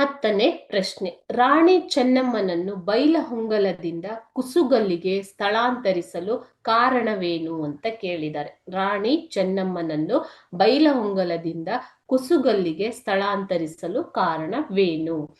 ಹತ್ತನೇ ಪ್ರಶ್ನೆ. ರಾಣಿ ಚೆನ್ನಮ್ಮನನ್ನು ಬೈಲಹೊಂಗಲದಿಂದ ಕುಸುಗಲ್ಲಿಗೆ ಸ್ಥಳಾಂತರಿಸಲು ಕಾರಣವೇನು ಅಂತ ಕೇಳಿದ್ದಾರೆ. ರಾಣಿ ಚೆನ್ನಮ್ಮನನ್ನು ಬೈಲಹೊಂಗಲದಿಂದ ಕುಸುಗಲ್ಲಿಗೆ ಸ್ಥಳಾಂತರಿಸಲು ಕಾರಣವೇನು?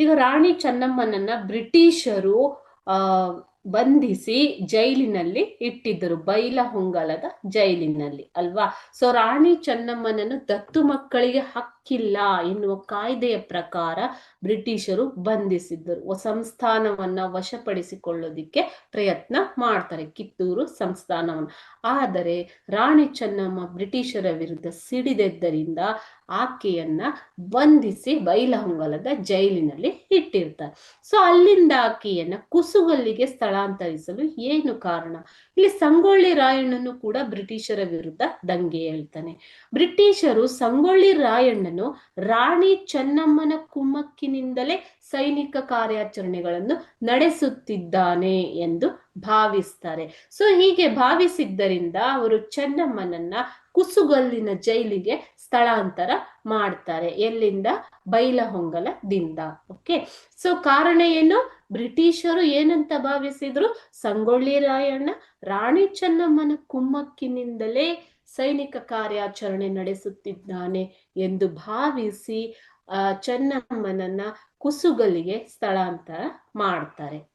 ಈಗ ರಾಣಿ ಚೆನ್ನಮ್ಮನನ್ನ ಬ್ರಿಟಿಷರು, ಆ, ಬಂಧಿಸಿ ಜೈಲಿನಲ್ಲಿ ಇಟ್ಟಿದ್ದರು ಬೈಲಹೊಂಗಲದ ಜೈಲಿನಲ್ಲಿ ಅಲ್ವಾ? ಸೊ ರಾಣಿ ಚೆನ್ನಮ್ಮನನ್ನು ದತ್ತು ಮಕ್ಕಳಿಗೆ ಹಕ್ಕಿಲ್ಲ ಎನ್ನುವ ಕಾಯ್ದೆಯ ಪ್ರಕಾರ ಬ್ರಿಟಿಷರು ಬಂಧಿಸಿದ್ದರು. ಸಂಸ್ಥಾನವನ್ನ ವಶಪಡಿಸಿಕೊಳ್ಳೋದಿಕ್ಕೆ ಪ್ರಯತ್ನ ಮಾಡ್ತಾರೆ ಕಿತ್ತೂರು ಸಂಸ್ಥಾನವನ್ನು. ಆದರೆ ರಾಣಿ ಚೆನ್ನಮ್ಮ ಬ್ರಿಟಿಷರ ವಿರುದ್ಧ ಸಿಡಿದೆದ್ದರಿಂದ ಆಕೆಯನ್ನ ಬಂಧಿಸಿ ಬೈಲಹೊಂಗಲದ ಜೈಲಿನಲ್ಲಿ ಇಟ್ಟಿರ್ತಾರೆ. ಸೊ ಅಲ್ಲಿಂದ ಆಕೆಯನ್ನ ಕುಸುಗಲ್ಲಿಗೆ ಸ್ಥಳಾಂತರಿಸಲು ಏನು ಕಾರಣ? ಇಲ್ಲಿ ಸಂಗೊಳ್ಳಿ ರಾಯಣ್ಣನು ಕೂಡ ಬ್ರಿಟಿಷರ ವಿರುದ್ಧ ದಂಗೆ ಹೇಳ್ತಾನೆ. ಬ್ರಿಟಿಷರು ಸಂಗೊಳ್ಳಿ ರಾಣಿ ಚೆನ್ನಮ್ಮನ ಕುಮ್ಮಕ್ಕಿನಿಂದಲೇ ಸೈನಿಕ ಕಾರ್ಯಾಚರಣೆಗಳನ್ನು ನಡೆಸುತ್ತಿದ್ದಾನೆ ಎಂದು ಭಾವಿಸ್ತಾರೆ. ಸೊ ಹೀಗೆ ಭಾವಿಸಿದ್ದರಿಂದ ಅವರು ಚೆನ್ನಮ್ಮನನ್ನ ಕುಸುಗಲ್ಲಿನ ಜೈಲಿಗೆ ಸ್ಥಳಾಂತರ ಮಾಡ್ತಾರೆ ಎಲ್ಲಿಂದ? ಬೈಲಹೊಂಗಲದಿಂದ. ಓಕೆ ಸೊ ಕಾರಣ ಏನು? ಬ್ರಿಟಿಷರು ಏನಂತ ಭಾವಿಸಿದ್ರು? ಸಂಗೊಳ್ಳಿ ರಾಯಣ್ಣ, ರಾಣಿ ಚೆನ್ನಮ್ಮನ ಕುಮ್ಮಕ್ಕಿನಿಂದಲೇ ಸೈನಿಕ ಕಾರ್ಯಾಚರಣೆ ನಡೆಸುತ್ತಿದ್ದಾನೆ ಎಂದು ಭಾವಿಸಿ ಚೆನ್ನಮ್ಮನನ್ನ ಕುಸುಗಲಿಗೆ ಸ್ಥಳಾಂತರ ಮಾಡ್ತಾರೆ.